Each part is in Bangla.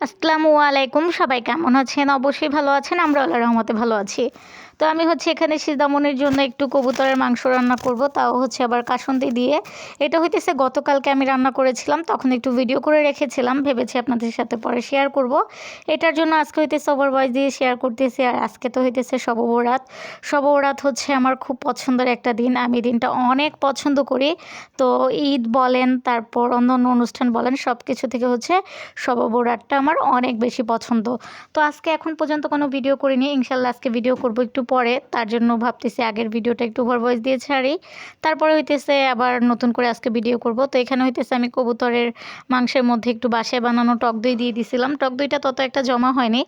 আসসালামু আলাইকুম সবাই কেমন আছেন? অবশ্যই ভালো আছেন আমরা আল্লাহ রহমতে ভালো আছি। তো আমি হচ্ছে এখানে সিজামনির জন্য একটু কবুতরের মাংস রান্না করব, তাও হচ্ছে আবার কাসন্দি দিয়ে। এটা হইতেছে গতকালকে আমি রান্না করেছিলাম, তখন একটু ভিডিও করে রেখেছিলাম, ভেবেছি আপনাদের সাথে পরে শেয়ার করব। এটার জন্য আজকে হইতেছে ওভার ভয়েস দিয়ে শেয়ার করতেছি, আর আজকে তো হইতেছে সবরাত সবরাত হচ্ছে আমার খুব পছন্দের একটা দিন, আমি দিনটা অনেক পছন্দ করি। তো ঈদ বলেন, তারপর অন্য অন্য অনুষ্ঠান বলেন সব কিছু থেকে হচ্ছে সবরাতটা আমার অনেক বেশি পছন্দ। তো আজকে এখন পর্যন্ত কোনো ভিডিও করিনি, ইনশাল্লাহ আজকে ভিডিও করব একটু পরে, তার জন্য ভাবতেছি আগের ভিডিওটা একটু ওভার ভয়েস দিয়ে ছাড়ি। তারপরে হইতেছে আবার নতুন করে আজকে ভিডিও করব। তো এখানে হইতেছে আমি কবুতরের মাংসের মধ্যে একটু বাসায় বানানো টক দই দিয়ে দিছিলাম। টক দইটা তত একটা জমা হয়নি।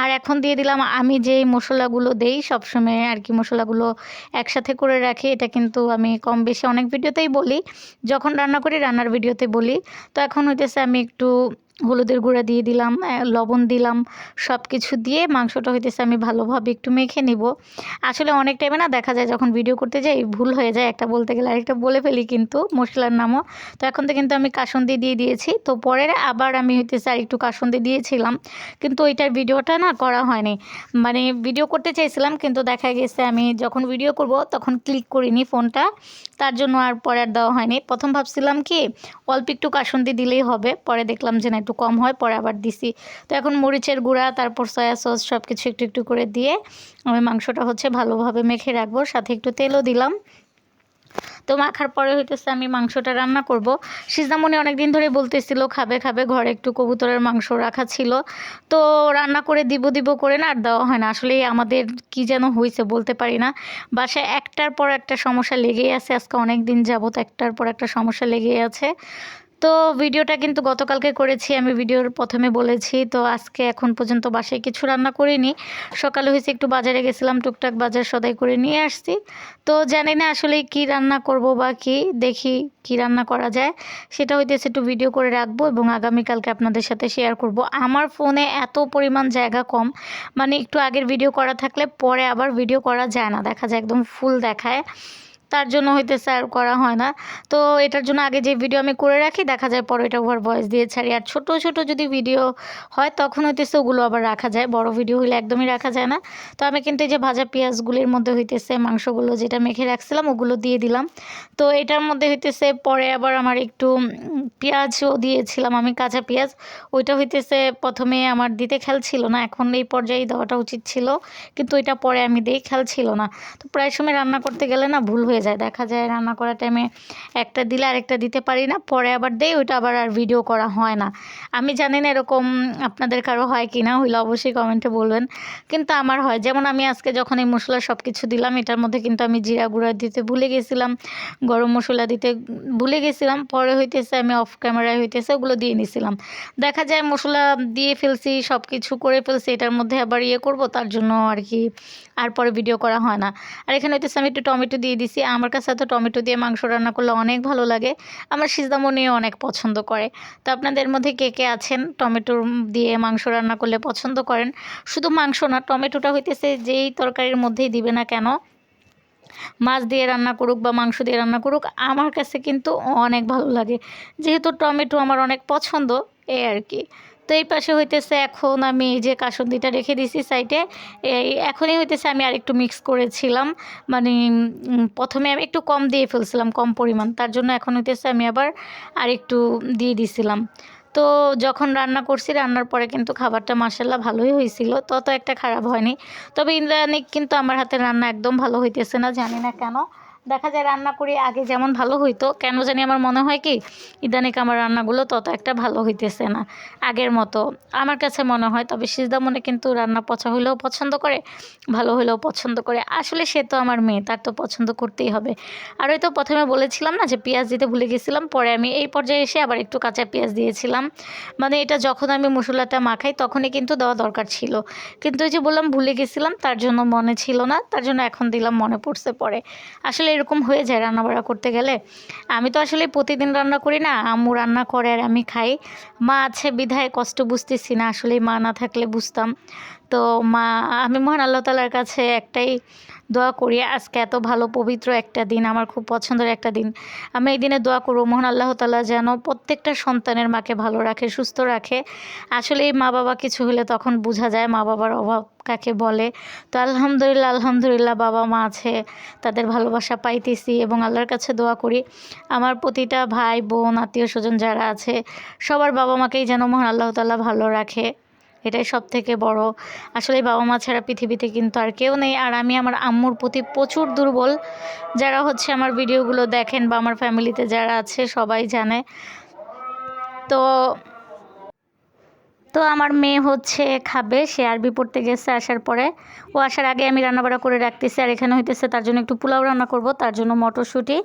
আর এখন দিয়ে দিলাম, আমি যেই মশলাগুলো দেই, সবসময় আর কি মশলাগুলো একসাথে করে রাখি। এটা কিন্তু আমি কম বেশি অনেক ভিডিওতেই বলি। যখন রান্না করি, রান্নার ভিডিওতে বলি। তো এখন হইতেছে আমি একটু হলুদের গুঁড়া দিয়ে দিলাম লবণ দিলাম সব কিছু দিয়ে মাংসটা হইতেছে আমি ভালোভাবে একটু মেখে নিব। আসলে অনেক টাইমে না দেখা যায় যখন ভিডিও করতে যাই, ভুল হয়ে যায় একটা বলতে গেলে, আরেকটা বলে ফেলি কিন্তু মশলার নামও। তো এখন তো কিন্তু আমি কাসন্দি দিয়ে দিয়েছি, তো পরে আবার আমি হইতেছে আর একটু কাসন্দি দিয়েছিলাম। কিন্তু ওইটার ভিডিওটা না করা হয়নি। মানে ভিডিও করতে চাইছিলাম, কিন্তু দেখা গেছে আমি যখন ভিডিও করব, তখন ক্লিক করিনি ফোনটা তার জন্য আর পরে আর দেওয়া হয়নি। প্রথম ভাবছিলাম কি, অল্প একটু কাসন্দি দিলেই হবে। পরে দেখলাম যে না একটু কম হয়, পরে আবার দিছি। তো এখন মরিচের গুঁড়া, তারপর সয়া সস সব কিছু একটু একটু করে দিয়ে আমি মাংসটা হচ্ছে ভালোভাবে মেখে রাখব, সাথে একটু তেলও দিলাম। তো মাখার পরে হইতেছে আমি মাংসটা রান্না করব। অনেক দিন ধরে বলতেছিল, খাবে খাবে, ঘরে একটু কবুতরের মাংস রাখা ছিল। তো রান্না করে দিব দিব করে না, আর দেওয়া হয় না। আসলে আমাদের কি যেন হয়েছে বলতে পারি না। বাসায় একটার পর একটা সমস্যা লেগেই আছে, আজকে অনেক দিন যাবত একটার পর একটা সমস্যা লেগেই আছে। তো ভিডিওটা কিন্তু গতকালকে করেছি, আমি ভিডিওর প্রথমে বলেছি। তো আজকে এখন পর্যন্ত বাসায় কিছু রান্না করিনি। সকালে হয়েছে একটু বাজারে গেছিলাম, টুকটাক বাজার সদাই করে নিয়ে আসছি। তো জানি না আসলে কি রান্না করব বা কি, দেখি কি রান্না করা যায়। সেটা হইতেছে একটু ভিডিও করে রাখব এবং আগামীকালকে আপনাদের সাথে শেয়ার করব। আমার ফোনে এত পরিমাণ জায়গা কম মানে একটু আগের ভিডিও করা থাকলে পরে আবার ভিডিও করা যায় না। দেখা যায় একদম ফুল দেখায়। তার জন্য হয়তো সার্ভ করা হয় না। তো এটার জন্য আগে যে ভিডিও আমি করে রাখি, দেখা যায় পরে এটা ওভার বয়স দিয়ে ছাড়ি। আর ছোট ছোট যদি ভিডিও হয়, তখন হইতেছে ওগুলো আবার রাখা যায়। বড় ভিডিও হলে একদমই রাখা যায় না। তো আমি কিন্তু এই যে ভাজা পেঁয়াজগুলির মধ্যে হইতেছে মাংসগুলো যেটা মেখে রাখছিলাম, ওগুলো দিয়ে দিলাম। তো এটার মধ্যে হইতেছে, পরে আবার আমার একটু পেঁয়াজও দিয়েছিলাম আমি, কাঁচা পেঁয়াজ। ওইটা হইতেছে প্রথমে আমার দিতে খেয়াল ছিল না, এখন এই পর্যায়ে দেওয়াটা উচিত ছিল, কিন্তু ওইটা পরে আমি দিই, খেয়াল ছিল না। তো প্রায় সময় রান্না করতে গেলে না ভুল হয়ে যায়, দেখা যায় রান্না করার টাইমে একটা দিলে আরেকটা দিতে পারি না, পরে আবার দেই, ওইটা আবার আর ভিডিও করা হয় না। আমি জানি না এরকম আপনাদের কারও হয় কি না হইলে অবশ্যই কমেন্টে বলবেন। কিন্তু আমার হয়, যেমন আমি আজকে যখন এই মশলা সব কিছু দিলাম, এটার মধ্যে কিন্তু আমি জিরা গুঁড়া দিতে ভুলে গেছিলাম, গরম মশলা দিতে ভুলে গেছিলাম, পরে হইতেছে আমি অফ ক্যামেরায় হইতেছে, ওগুলো দিয়ে নিছিলাম। দেখা যায় মশলা দিয়ে ফেলছি সব কিছু করে ফেলছি, এটার মধ্যে আবার ইয়ে করব, তার জন্য আর কি আর পরে ভিডিও করা হয় না। আর এখানে হইতেছে আমি একটু টমেটো দিয়ে দিছি, আমার কাছে তো টমেটো দিয়ে মাংস রান্না করলে অনেক ভালো লাগে। আমার সিজদামনিও অনেক পছন্দ করে। তো আপনাদের মধ্যে কে কে আছেন টমেটো দিয়ে মাংস রান্না করলে পছন্দ করেন? শুধু মাংস না, টমেটোটা হইতেছে যেই তরকারির মধ্যেই দিবে না কেন মাছ দিয়ে রান্না করুক বা মাংস দিয়ে রান্না করুক, আমার কাছে কিন্তু অনেক ভালো লাগে। যেহেতু টমেটো আমার অনেক পছন্দ, এই আর কি। তো এই পাশে হইতেছে এখন আমি যে কাসন্দিটা রেখে দিছি সাইডে, এই এখনই হইতেছে আমি আরেকটু মিক্স করেছিলাম। মানে প্রথমে আমি একটু কম দিয়ে ফেলছিলাম, কম পরিমাণ। তার জন্য এখন হইতেছে আমি আবার আরেকটু দিয়ে দিছিলাম। তো যখন রান্না করছি, রান্নার পরে কিন্তু খাবারটা মাসাল্লাহ ভালোই হয়েছিল। তত একটা খারাপ হয়নি। তবে ইন্দ্রাণী কিন্তু আমার হাতের রান্না একদম ভালো হইতেছে না, জানি না কেন। দেখা যায় রান্না করি আগে যেমন ভালো হইতো, কেন জানি আমার মনে হয় কি ইদানিক আমার রান্নাগুলো তত একটা ভালো হইতেছে না, আগের মতো। আমার কাছে মনে হয়, তবে সিজদা মনে কিন্তু রান্না পচা হইলেও পছন্দ করে, ভালো হইলেও পছন্দ করে। আসলে সে তো আমার মেয়ে, তার তো পছন্দ করতেই হবে। আর ওই তো প্রথমে বলেছিলাম না যে পেঁয়াজ দিতে ভুলে গেছিলাম, পরে আমি এই পর্যায়ে এসে আবার একটু কাঁচা পেঁয়াজ দিয়েছিলাম। মানে এটা যখন আমি মশলাটা মাখাই, তখনই কিন্তু দেওয়া দরকার ছিল। কিন্তু ওই যে বললাম ভুলে গেছিলাম, তার জন্য মনে ছিল না, তার জন্য এখন দিলাম, মনে পড়ছে পরে। আসলে এরকম হয়ে যায় রান্না বাড়া করতে গেলে। আমি তো আসলে প্রতিদিন রান্না করি না, আম্মু রান্না করে আর আমি খাই। মা আছে বিধায় কষ্ট বুঝতেছি না আসলে মা না থাকলে বুঝতাম। তো মা, আমি মহান আল্লাহ তালার কাছে একটাই দোয়া করি, আজকে এত ভালো, পবিত্র একটা দিন, আমার খুব পছন্দের একটা দিন। আমি এই দিনে দোয়া করব, মহান আল্লাহ তালা যেন প্রত্যেকটা সন্তানের মাকে ভালো রাখে, সুস্থ রাখে। আসলে এই মা বাবা কিছু হলে তখন বোঝা যায় মা বাবার অভাব কাকে বলে। তো আলহামদুলিল্লাহ আলহামদুলিল্লাহ বাবা মা আছে, তাদের ভালোবাসা পাইতেছি এবং আল্লাহর কাছে দোয়া করি। আমার প্রতিটা ভাই, বোন আত্মীয় স্বজন যারা আছে, সবার বাবা মাকেই যেন মহান আল্লাহ তাল্লাহ ভালো রাখে। এটাই সব থেকে বড়। আসলে বাবা মা ছাড়া পৃথিবীতে কিন্তু আর কেউ নেই। আর আমি আমার আম্মুর প্রতি প্রচুর দুর্বল। যারা হচ্ছে আমার ভিডিওগুলো দেখেন বা আমার ফ্যামিলিতে যারা আছে সবাই জানে। তো তো আমার মেয়ে হচ্ছে খাবে, সে আরবি পড়তে গেছে আসার পরে। ও আসার আগে আমি রান্নাবাড়া করে রাখতেছি, আর এখানে হইতেছে তার জন্য একটু পোলাও রান্না করব, তার জন্য মটরশুঁটি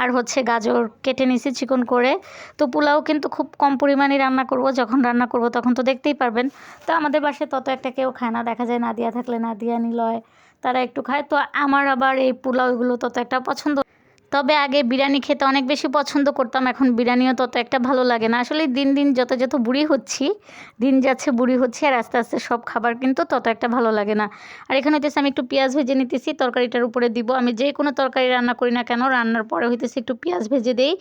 আর হচ্ছে গাজর কেটে নিছি চিকন করে। তো পোলাও কিন্তু খুব কম পরিমাণে রান্না করব, যখন রান্না করব তখন তো দেখতেই পারবেন। তো আমাদের বাসায় তত একটা কেউ খায় না, দেখা যায় নাদিয়া থাকলে নাদিয়া, নিলয় তারা একটু খায়। তো আমার আবার এই পোলাও এগুলো তত একটা পছন্দ তবে আগে বিরিয়ানি খেতে অনেক বেশি পছন্দ করতাম, এখন বিরিয়ানিও তত একটা ভালো লাগে না। আসলে দিন দিন যত যত বুড়ি হচ্ছি, দিন যাচ্ছে বুড়ি হচ্ছে আর আস্তে আস্তে সব খাবার কিন্তু তত একটা ভালো লাগে না। আর এখানে হইতেছে আমি একটু পেঁয়াজ ভেজে নিতেছি, তরকারিটার উপরে দিব। আমি যে কোনো তরকারি রান্না করি না কেন, রান্নার পরে হইতেছে একটু পেঁয়াজ ভেজে দেই।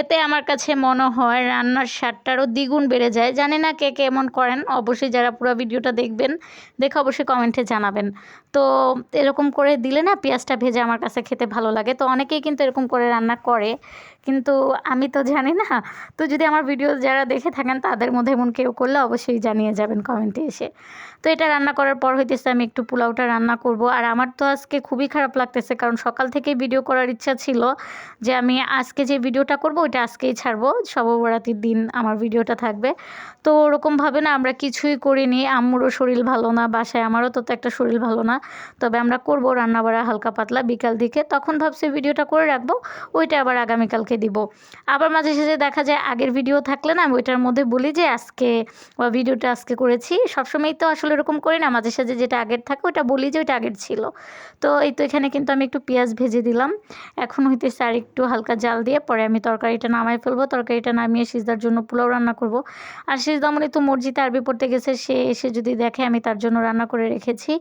এতে আমার কাছে মনে হয় রান্নার স্বাদটারও দ্বিগুণ বেড়ে যায়। জানি না কে কে এমন করেন, অবশ্যই যারা পুরো ভিডিওটা দেখবেন, দেখে অবশ্যই কমেন্টে জানাবেন। তো এরকম করে দিলে না পেঁয়াজটা ভেজে আমার কাছে খেতে ভালো লাগে। তো অনেকেই কিন্তু এরকম করে রান্না করে। কিন্তু আমি তো জানি না। তো যদি আমার ভিডিও যারা দেখে থাকেন, তাদের মধ্যে এমন কেউ করলে অবশ্যই জানিয়ে যাবেন কমেন্টে এসে। তো এটা রান্না করার পর হইতেছে আমি একটু পোলাওটা রান্না করব। আর আমার তো আজকে খুবই খারাপ লাগতেছে, কারণ সকাল থেকেই ভিডিও করার ইচ্ছা ছিল যে আমি আজকে যে ভিডিওটা করব, ওইটা আজকেই ছাড়বো। সববরাতির দিন আমার ভিডিওটা থাকবে। তো ওরকমভাবে না আমরা কিছুই করিনি। আম্মুরও শরীর ভালো না, বাসায় আমারও তো একটা শরীর ভালো না। তবে আমরা করব রান্নাবাড়া হালকা পাতলা বিকাল দিকে। তখন ভাবছি ভিডিওটা করে রাখব, ওইটা আবার আগামীকালকে দিব। আবার মাঝে সাঝে দেখা যায় আগের ভিডিও থাকলে না আমি ওইটার মধ্যে বলি যে আজকে বা ভিডিওটা আজকে করেছি। সবসময় তো আসলে এরকম করি না, মাঝে সাঝে যেটা আগের থাকে ওইটা বলি যে ওইটা আগের ছিল। তো এই তো এখানে কিন্তু আমি একটু পেঁয়াজ ভেজে দিলাম। এখন হইতেছে আর একটু হালকা জাল দিয়ে পরে আমি তরকারিটা নামাই ফেলব। তরকারিটা নামিয়ে সিজদার জন্য পোলাও রান্না করব। আর সিজদামনি তো মসজিদে আরবি পড়তে গেছে, সে এসে যদি দেখে আমি তার জন্য রান্না করে রেখেছি।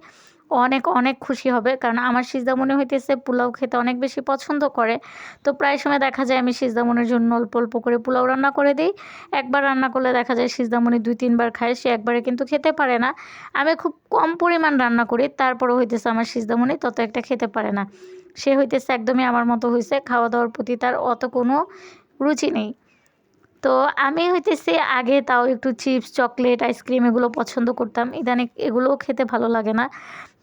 অনেক অনেক খুশি হবে। কারণ আমার সিজদামনি হইতেছে পোলাও খেতে অনেক বেশি পছন্দ করে। তো প্রায় সময় দেখা যায় আমি সিজদামনির জন্য অল্প অল্প করে পোলাও রান্না করে দিই। একবার রান্না করলে দেখা যায় সিজদামনি দুই, তিনবার খায়, সে একবারে কিন্তু খেতে পারে না। আমি খুব কম পরিমাণ রান্না করি তারপরে হইতেছে আমার সিজদামনি তত একটা খেতে পারে না। সে হইতেছে একদমই আমার মতো হয়েছে খাওয়া দাওয়ার প্রতি তার অত কোনো রুচি নেই। তো আমি হইতেছে আগে তাও একটু চিপস, চকলেট, আইসক্রিম এগুলো পছন্দ করতাম। ইদানিক এগুলোও খেতে ভালো লাগে না।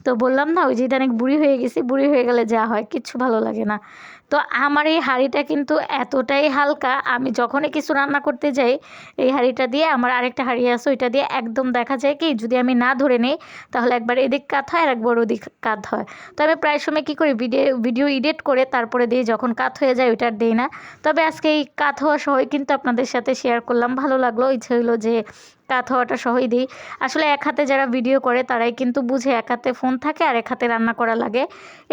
তো বললাম না, ওই যে ইদানিক বুড়ি হয়ে গেছি, বুড়ি হয়ে গেলে যা হয়, কিচ্ছু ভালো লাগে না। তো আমার এই হাঁড়িটা কিন্তু এতটাই হালকা, আমি যখনই কিছু রান্না করতে যাই, এই হাঁড়িটা দিয়ে আমার আরেকটা হাঁড়ি আছে, ওইটা দিয়ে একদম দেখা যায় কি, যদি আমি না ধরে নিই, তাহলে একবার এদিক কাত হয় আর একবার ওদিক কাত হয়। তো আমি প্রায় সময় কী করি, ভিডিও ভিডিও এডিট করে তারপরে দিয়ে যখন কাত হয়ে যায় ওইটার দিই না। তবে আজকে এই কাত হওয়া সহই কিন্তু আপনাদের সাথে শেয়ার করলাম, ভালো লাগল, ইচ্ছে হইল যে কাত হওয়াটা সহই দিই। আসলে এক হাতে যারা ভিডিও করে, তারাই কিন্তু বুঝে এক হাতে ফোন থাকে আর এক হাতে রান্না করা লাগে।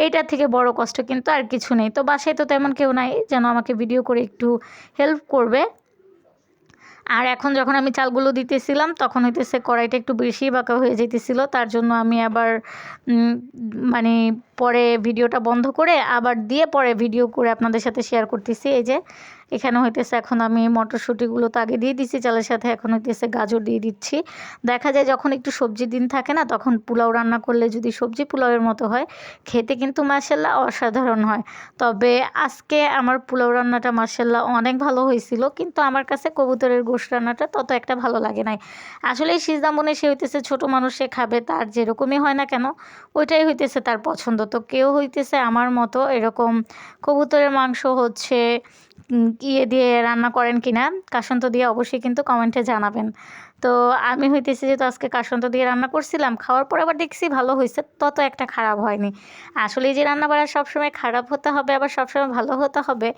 এইটার থেকে বড় কষ্ট কিন্তু আর কিছু নেই। তো বাসায় তো তেমন কেউ নাই, যেন আমাকে ভিডিও করে একটু হেল্প করবে। আর এখন যখন আমি চালগুলো দিতেছিলাম, তখন হইতেছে কড়াইটা একটু বেশি বাঁকা হয়ে যেতেছিল তার জন্য আমি আবার মানে পরে ভিডিওটা বন্ধ করে আবার দিয়ে পরে ভিডিও করে আপনাদের সাথে শেয়ার করতেছি। এই যে এখানে হইতেছে এখন আমি মটরশুঁটিগুলো তো আগে দিয়ে দিচ্ছি চালের সাথে এখন হইতেছে গাজর দিয়ে দিচ্ছি। দেখা যায় যখন একটু সবজি দিন থাকে না, তখন পোলাও রান্না করলে যদি সবজি পোলাওয়ের মতো হয়, খেতে কিন্তু মার্শাল্লাহ অসাধারণ হয়। তবে আজকে আমার পোলাও রান্নাটা মার্শাল্লাহ অনেক ভালো হয়েছিল, কিন্তু আমার কাছে কবুতরের গোশ রান্নাটা তত একটা ভালো লাগে নাই। আসলে এই সিজদামনে সে হইতেছে ছোটো মানুষ, সে খাবে, তার যেরকমই হয় না কেন, ওইটাই হইতেছে তার পছন্দ। তো কেউ হইতেছে আমার মতো এরকম কবুতরের মাংস হচ্ছে ইয়ে দিয়ে রান্না করেন কি না কাসন্ত দিয়ে অবশ্যই কিন্তু কমেন্টে জানাবেন। তো আমি হইতেছি যেহেতু আজকে কাসন্ত দিয়ে রান্না করছিলাম, খাওয়ার পর আবার দেখছি ভালো হয়েছে তত একটা খারাপ হয়নি। আসলে যে রান্না বাড়া সবসময় খারাপ হতে হবে, আবার সবসময় ভালো হতে হবে,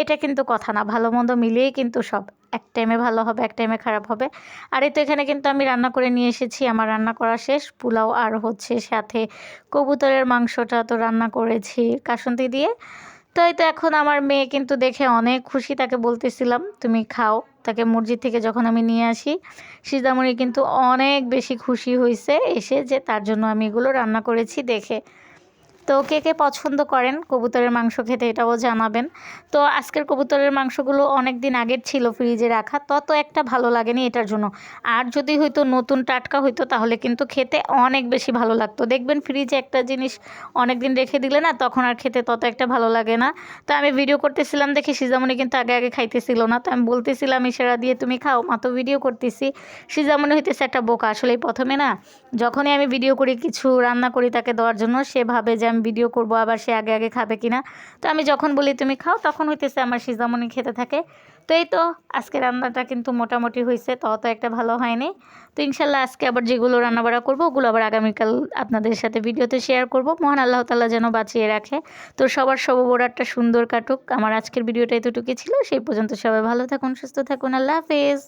এটা কিন্তু কথা না। ভালো মন্দ মিলিয়েই কিন্তু সব। এক টাইমে ভালো হবে, এক টাইমে খারাপ হবে। আর এই তো এখানে কিন্তু আমি রান্না করে নিয়ে এসেছি, আমার রান্না করা শেষ, পোলাও আর হচ্ছে সাথে কবুতরের মাংসটা তো রান্না করেছি কাসন্তি দিয়ে। তো এই তো এখন আমার মেয়ে কিন্তু দেখে অনেক খুশি, তাকে বলতেছিলাম, তুমি খাও। তাকে মসজিদ থেকে যখন আমি নিয়ে আসি সিজামণি কিন্তু অনেক বেশি খুশি হয়েছে এসে যে তার জন্য আমি এগুলো রান্না করেছি দেখে। তো কে কে পছন্দ করেন কবুতরের মাংস খেতে এটাও জানাবেন। তো আজকের কবুতরের মাংসগুলো অনেক দিন আগের ছিল ফ্রিজে রাখা, তত একটা ভালো লাগেনি এটার জন্য। আর যদি হয়তো নতুন টাটকা হইতো তাহলে কিন্তু খেতে অনেক বেশি ভালো লাগতো। দেখবেন ফ্রিজে একটা জিনিস অনেক দিন রেখে দিলে না তখন আর খেতে তত একটা ভালো লাগে না। তো আমি ভিডিও করতেছিলাম দেখি সিজামণি কিন্তু আগে আগে খাইতেছিল না। তো আমি বলতেছিলাম, ইশারা দিয়ে তুমি খাও, মা তো ভিডিও করতেছি। সিজামণি হইতেছে একটা বোকা। আসলেই প্রথমে না যখনই আমি ভিডিও করি, কিছু রান্না করি তাকে দেওয়ার জন্য, সে ভাবে যে আমি ভিডিও করব আবার সে আগে আগে খাবে কিনা। তো আমি যখন বলি, তুমি খাও, তখন হইতেছে আমার সিজামণি খেতে থাকে। তো এই তো আজকে রান্নাটা কিন্তু মোটামুটি হয়েছে তত একটা ভালো হয়নি। তো ইনশাল্লাহ আজকে আবার যেগুলো রান্নাবাড়া করব, ওগুলো আবার আগামীকাল আপনাদের সাথে ভিডিওতে শেয়ার করব। মহান আল্লাহ তালা যেন বাঁচিয়ে রাখে। তো সবার সববরাতটা সুন্দর কাটুক। আমার আজকের ভিডিওটা এতটুকু ছিল। সেই পর্যন্ত সবাই ভালো থাকুন, সুস্থ থাকুন। আল্লাহ হাফেজ।